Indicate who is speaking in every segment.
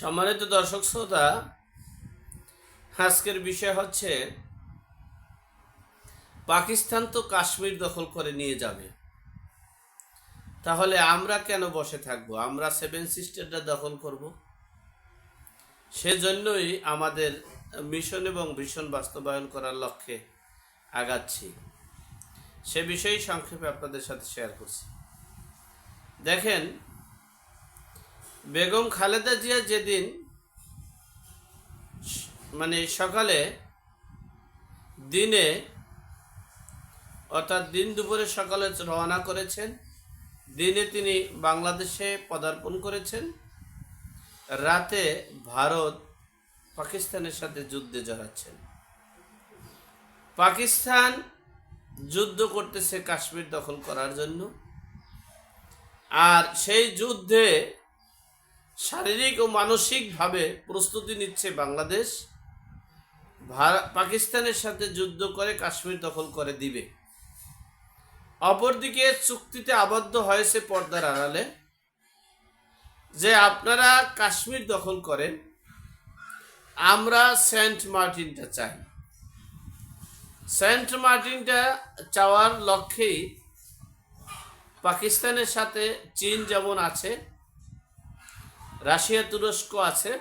Speaker 1: সম্মানিত দর্শক শ্রোতা, আজকের বিষয় হচ্ছে পাকিস্তান তো কাশ্মীর দখল করে নিয়ে যাবে। তাহলে আমরা কেন বসে থাকব? আমরা সেভেন সিস্টারটা দখল করব। সেজন্যই আমাদের মিশন এবং ভীষণ বাস্তবায়ন করার লক্ষ্যে আগাচ্ছি। সে বিষয়েই সংক্ষেপে আপনাদের সাথে শেয়ার করছি। দেখেন বেগম খালেদা জিয়া যেদিন মানে সকালে দিনে, অর্থাৎ দিন দুপুরে সকালে রওনা করেছেন, দিনে তিনি বাংলাদেশে পদার্পণ করেছেন, রাতে ভারত পাকিস্তানের সাথে যুদ্ধে জড়াচ্ছেন। পাকিস্তান যুদ্ধ করতেছে কাশ্মীর দখল করার জন্য। আর সেই যুদ্ধে শারীরিক ও মানসিকভাবে প্রস্তুতি নিচ্ছে বাংলাদেশ। পাকিস্তানের সাথে যুদ্ধ করে কাশ্মীর দখল করে দিবে। অপরদিকে চুক্তিতে আবদ্ধ হয়েছে পর্দার আড়ালে। যে আপনারা কাশ্মীর দখল করেন, আমরা সেন্ট মার্টিনটা চাই। সেন্ট মার্টিনটা চাওয়ার লক্ষ্যেই পাকিস্তানের সাথে চীন যেমন আছে রাশিয়া তুরস্ক আছে,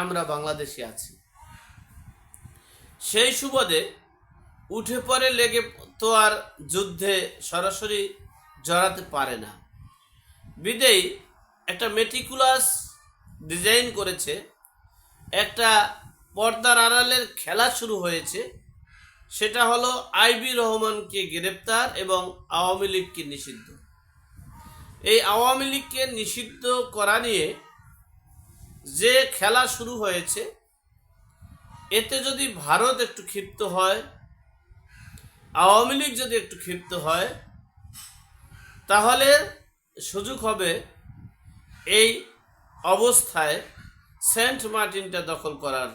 Speaker 1: আমরা বাংলাদেশে আছি। সেই সুবাদে উঠে পড়ে লেগে তো আর যুদ্ধে সরাসরি জড়াতে পারে না। বিদেই একটা মেটিকুলাস ডিজাইন করেছে, একটা পর্দার আড়ালের খেলা শুরু হয়েছে, সেটা হলো আইবি রহমানকে গ্রেপ্তার এবং আওয়ামী লীগকে নিষিদ্ধ। এই আওয়ামী লীগকে নিষিদ্ধ করা নিয়ে যে খেলা শুরু হয়েছে, এতে যদি ভারত একটু ক্ষিপ্ত হয়, আওয়ামী লীগ যদি একটু ক্ষিপ্ত হয়, তাহলে সুযোগ হবে এই অবস্থায় সেন্ট মার্টিনটা দখল করার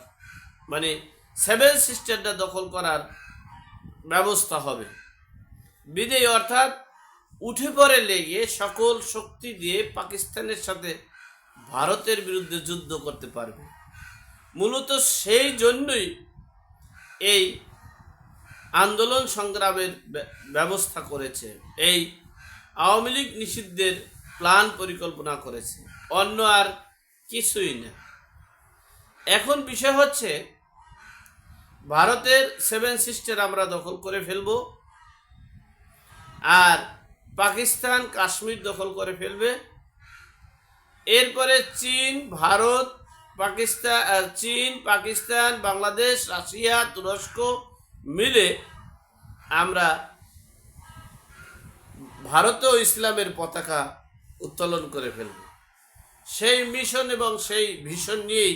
Speaker 1: মানে সেভেন সিস্টারটা দখল করার ব্যবস্থা হবে। বিদেয় অর্থাৎ উঠে পড়ে লেগে সকল শক্তি দিয়ে পাকিস্তানের সাথে ভারতের বিরুদ্ধে যুদ্ধ করতে পারবে। মূলত সেই জন্যই এই আন্দোলন সংগ্রামের ব্যবস্থা করেছে। এই আওয়ামী লীগ নিষিদ্ধের প্ল্যান পরিকল্পনা করেছে। অন্য আর কিছুই না। এখন বিষয় হচ্ছে, ভারতের সেভেন সিস্টার আমরা দখল করে ফেলব, আর পাকিস্তান, কাশ্মীর দখল করে ফেলবে। এরপরে চীন, ভারত পাকিস্তান চীন, পাকিস্তান, বাংলাদেশ, রাশিয়া, তুরস্ক মিলে আমরা ভারতেও ইসলামের পতাকা উত্তোলন করে ফেলব। সেই মিশন এবং সেই ভিশন নিয়েই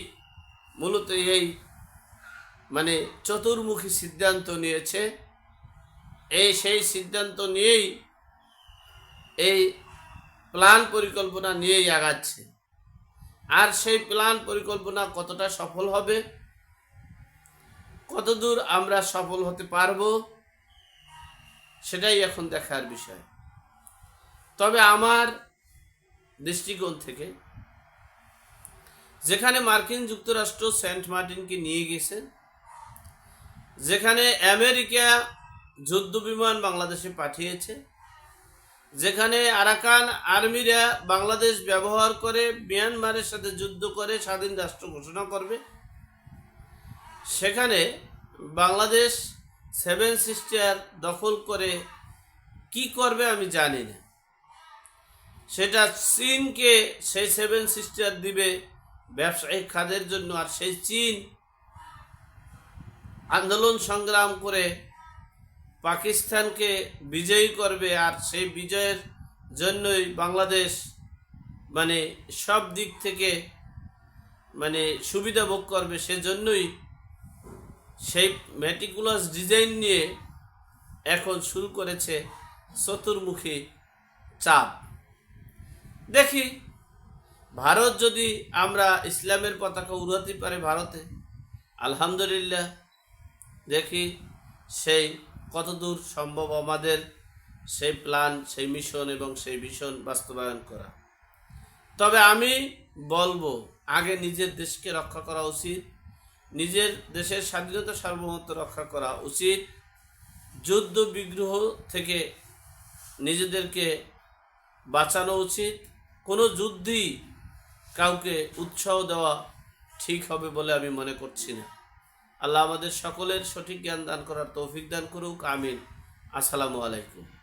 Speaker 1: মূলত এই মানে চতুর্মুখী সিদ্ধান্ত নিয়েছে। এই সেই সিদ্ধান্ত নিয়েই এই প্ল্যান পরিকল্পনা নিয়েই আগাচ্ছে। আর সেই প্ল্যান পরিকল্পনা কতটা সফল হবে, কতদূর আমরা সফল হতে পারব, সেটাই এখন দেখার বিষয়। তবে আমার দৃষ্টিকোণ থেকে, যেখানে মার্কিন যুক্তরাষ্ট্র সেন্ট মার্টিনকে নিয়ে গেছে, যেখানে আমেরিকা যুদ্ধ বিমান বাংলাদেশে পাঠিয়েছে যেখানে আরাকান আর্মিরা বাংলাদেশ ব্যবহার করে মিয়ানমারের সাথে যুদ্ধ করে স্বাধীন রাষ্ট্র ঘোষণা করবে। সেখানে বাংলাদেশ সেভেন সিস্টার দখল করে কি করবে আমি জানি না। সেটা চীনকে সেই সেভেন সিস্টার দিবে ব্যবসায়িক খাদের জন্য, আর সেই চীন আন্দোলন সংগ্রাম করে পাকিস্তানকে বিজয়ী করবে আর সেই বিজয়ের জন্যই বাংলাদেশ মানে সব দিক থেকে মানে সুবিধা ভোগ করবে, সেজন্যই সেই ম্যাটিকুলাস ডিজাইন নিয়ে এখন শুরু করেছে চতুর্মুখী চাপ দেখি, ভারত যদি আমরা ইসলামের পতাকা উড়াতে পারে ভারতে, আলহামদুলিল্লাহ, দেখি সেই কতদূর সম্ভব আমাদের সেই প্ল্যান সেই মিশন এবং সেই ভীষণ বাস্তবায়ন করা? তবে আমি বলব, আগে নিজের দেশকে রক্ষা করা উচিত, নিজের দেশের স্বাধীনতা সার্বভৌমত্ব রক্ষা করা উচিত, যুদ্ধ বিগ্রহ থেকে নিজেদেরকে বাঁচানো উচিত, কোনো যুদ্ধই কাউকে উৎসাহ দেওয়া ঠিক হবে বলে আমি মনে করছি না। আল্লাহ আমাদের সকলের সঠিক জ্ঞান দান করার তৌফিক দান করুক আমিন। আসসালামু আলাইকুম।